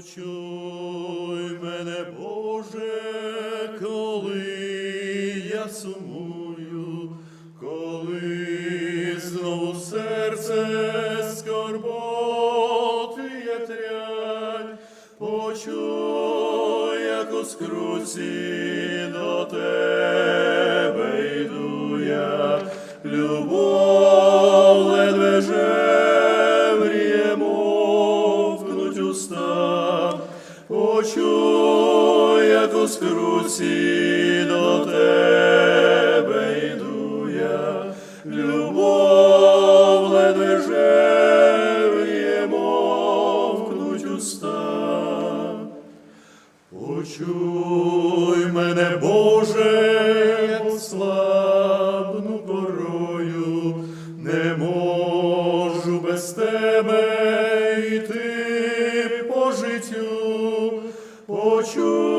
Почуй мене, Боже, коли я сумую, коли знову серце скорботи є трять, почуй, як у скруці до тебе скруці до тебе йду я, любов ледве мовкнуть уста. Почуй мене, Боже, слабну порою, не можу без тебе йти по життю. Почуй,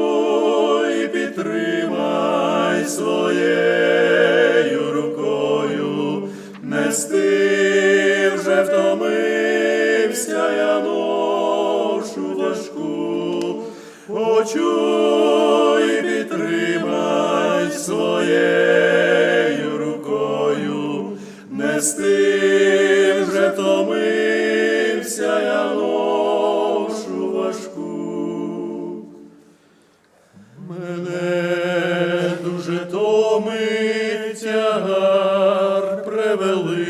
своєю рукою, нести вже втомився я ношу важку. Почуй, підтримай своєю рукою, нести вже втомився я ношу. Мене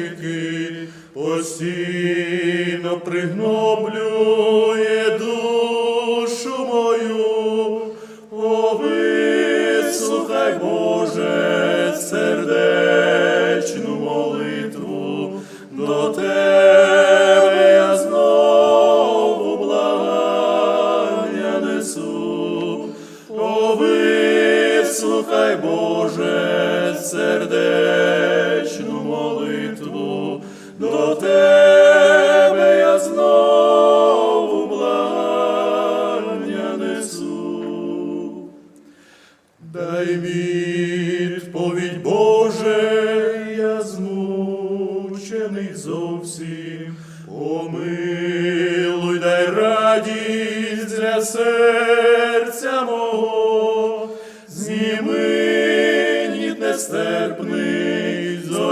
превеликий, постійно пригноблює душу мою. О, вислухай, Боже, сердечну молитву, до Тебе я знову благання несу. О, вислухай, Боже, сердечну молитву, до Тебе я знову благання несу. Дай відповідь, Боже, я змучений зовсім. Помилуй, дай радість для серця мого, зніми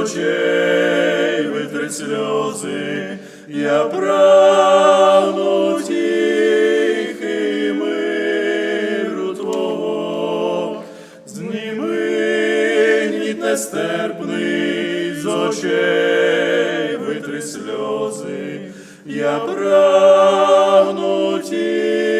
очей витри сльози, я прагну тихи миру Твого, зніми гніт нестерпний з очей витри сльози, я прагну тихи